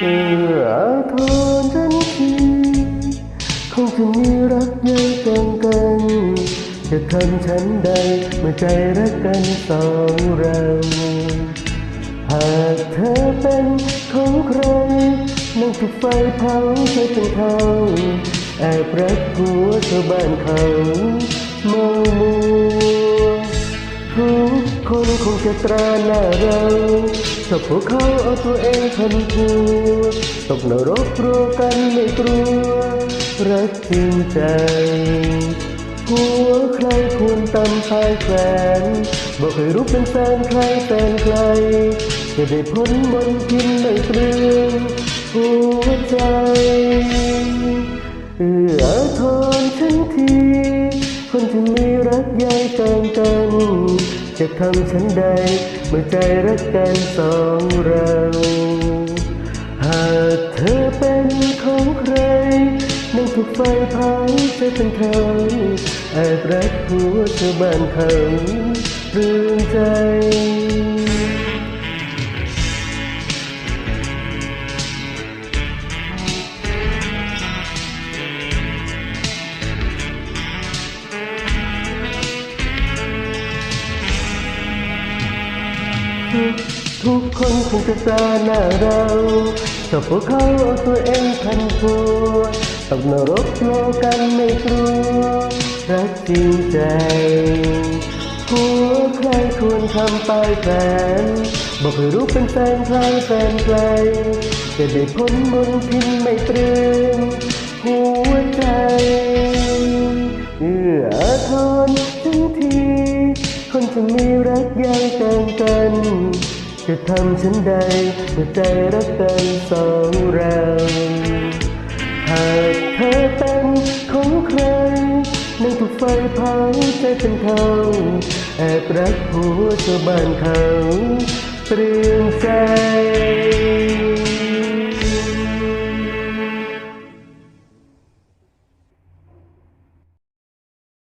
เอออาทรทันทีคงจะมีรักใหญ่กันกัน จะทำฉันใดเมื่อใจรักกันสองเราหากเธอเป็นของใครนั่งถูกไฟเผาใช้เป็นเขาแอบรักผัวชาวบ้านเขาเมามัวทุกคนคงจะตราหน้าเรา ชอบพวกเขาเอาตัวเองพันผัวตกนรกกลัวกันไม่กลัว รักจริงใจหัวใครควรตำพายแขวนบอกให้รู้เป็นแฟนใครแฟนใครจะได้พ้นมนทินไม่เปลืองหัวใจเอื้ออาทรฉันที คนที่มีรักใหญ่กันกัน จะทำฉันใด เมื่อใจรักกันสองเรา หากเธอเป็นของใครนั่งถูกไฟเผาจะเป็นเธอแอบรักหัวเธอบ้านเขาเรื่องใจ ทุกคนคงจะตาหน้าเราชอบพวกเขาเอาตัวเองพันผัวตกนรกโลกันไม่กลัวรักจริงใจหัวใครควรทำไปแฟนบอกให้รู้เป็นแฟนใครแฟนใครจะได้พ้นมนทินไม่เปลืองหัวใจเอื้อทร จะทำฉันใดเมื่อใจรักกันสองเราหากเธอเป็นของใครนั่งถูกไฟเผาใจเป็นเขาแอบรักหัวชาวบ้านเขาเตรียมใจ